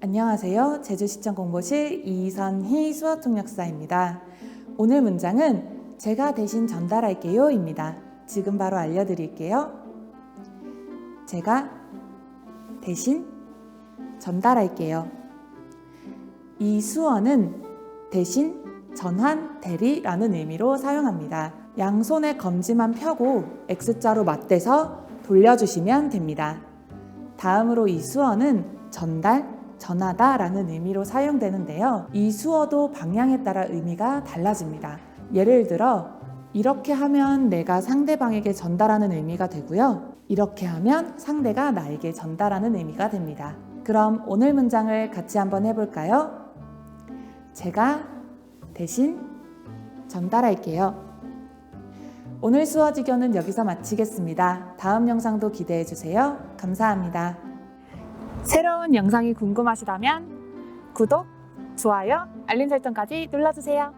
안녕하세요. 제주시청 공보실 이선희 수어통역사입니다. 오늘 문장은 제가 대신 전달할게요 입니다. 지금 바로 알려드릴게요. 제가 대신 전달할게요. 이 수어는 대신, 전환, 대리라는 의미로 사용합니다. 양손에 검지만 펴고 X자로 맞대서 돌려주시면 됩니다. 다음으로 이 수어는 전달, 전하다라는 의미로 사용되는데요. 이 수어도 방향에 따라 의미가 달라집니다. 예를 들어 이렇게 하면 내가 상대방에게 전달하는 의미가 되고요. 이렇게 하면 상대가 나에게 전달하는 의미가 됩니다. 그럼 오늘 문장을 같이 한번 해볼까요? 제가 대신 전달할게요. 오늘 수어 지교는 여기서 마치겠습니다. 다음 영상도 기대해 주세요. 감사합니다. 새로운 영상이 궁금하시다면 구독, 좋아요, 알림 설정까지 눌러주세요.